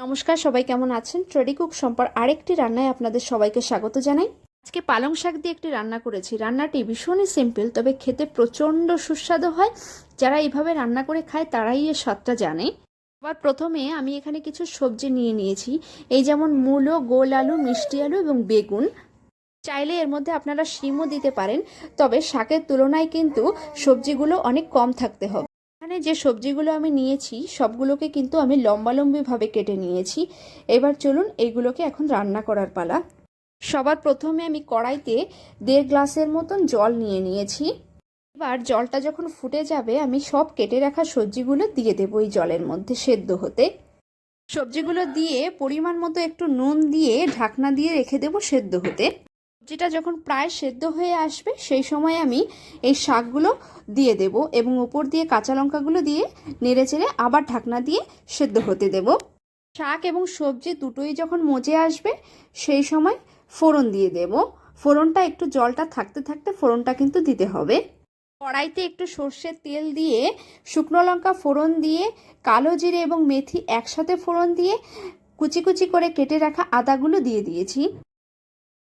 নমস্কার, সবাই কেমন আছেন? ট্রেডি কুক সম্পার আরেকটি রান্নায় আপনাদের সবাইকে স্বাগত জানাই। আজকে পালং শাক দিয়ে একটি রান্না করেছি। রান্নাটি ভীষণই সিম্পল তবে খেতে প্রচণ্ড সুস্বাদু হয়। যারা এইভাবে রান্না করে খায়, তারাই এর স্বাদটা জানে। আবার প্রথমে আমি এখানে কিছু সবজি নিয়ে নিয়েছি। এই যেমন মূলো, গোল আলু, মিষ্টি আলু এবং বেগুন। চাইলে এর মধ্যে আপনারা শিমও দিতে পারেন, তবে শাকের তুলনায় কিন্তু সবজিগুলো অনেক কম থাকতে হবে। এখানে যে সবজিগুলো আমি নিয়েছি, সবগুলোকে কিন্তু আমি লম্বালম্বিভাবে কেটে নিয়েছি। এবার চলুন এইগুলোকে এখন রান্না করার পালা। সবার প্রথমে আমি কড়াইতে দেড় গ্লাসের মতন জল নিয়ে নিয়েছি। এবার জলটা যখন ফুটে যাবে, আমি সব কেটে রাখা সবজিগুলো দিয়ে দেবো এই জলের মধ্যে সেদ্ধ হতে। সবজিগুলো দিয়ে পরিমাণ মতো একটু নুন দিয়ে ঢাকনা দিয়ে রেখে দেবো সেদ্ধ হতে। সবজিটা যখন প্রায় সেদ্ধ হয়ে আসবে, সেই সময় আমি এই শাকগুলো দিয়ে দেব এবং উপর দিয়ে কাঁচা লঙ্কাগুলো দিয়ে নেড়ে চেড়ে আবার ঢাকনা দিয়ে সেদ্ধ হতে দেব। শাক এবং সবজি দুটোই যখন মজে আসবে, সেই সময় ফোড়ন দিয়ে দেব। ফোড়নটা একটু জলটা থাকতে থাকতে ফোড়নটা কিন্তু দিতে হবে। কড়াইতে একটু সর্ষের তেল দিয়ে শুকনো লঙ্কা ফোড়ন দিয়ে, কালো জিরে এবং মেথি একসাথে ফোড়ন দিয়ে কুচি কুচি করে কেটে রাখা আদাগুলো দিয়ে দিয়েছি।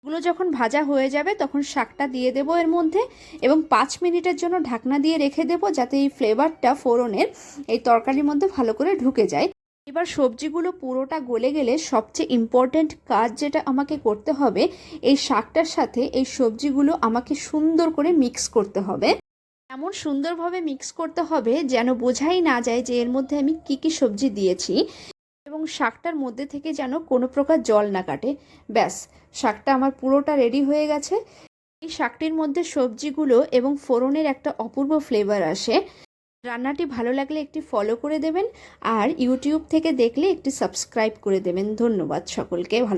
এগুলো যখন ভাজা হয়ে যাবে, তখন শাকটা দিয়ে দেব এর মধ্যে এবং পাঁচ মিনিটের জন্য ঢাকনা দিয়ে রেখে দেব যাতে এই ফ্লেভারটা ফোড়নের এই তরকারির মধ্যে ভালো করে ঢুকে যায়। এবার সবজিগুলো পুরোটা গলে গেলে সবচেয়ে ইম্পর্ট্যান্ট কাজ যেটা আমাকে করতে হবে, এই শাকটার সাথে এই সবজিগুলো আমাকে সুন্দর করে মিক্স করতে হবে। এমন সুন্দরভাবে মিক্স করতে হবে যেন বোঝাই না যায় যে এর মধ্যে আমি কি কি সবজি দিয়েছি। শাকটার মধ্যে থেকে যেন কোনো প্রকার জল না কাটে। ব্যাস, শাকটা আমার পুরোটা রেডি হয়ে গেছে। এই শাকটির মধ্যে সবজিগুলো এবং ফোড়নের একটা অপূর্ব ফ্লেভার আসে। রান্নাটি ভালো লাগলে একটি ফলো করে দেবেন আর ইউটিউব থেকে দেখলে একটি সাবস্ক্রাইব করে দেবেন। ধন্যবাদ সকলকে, ভালো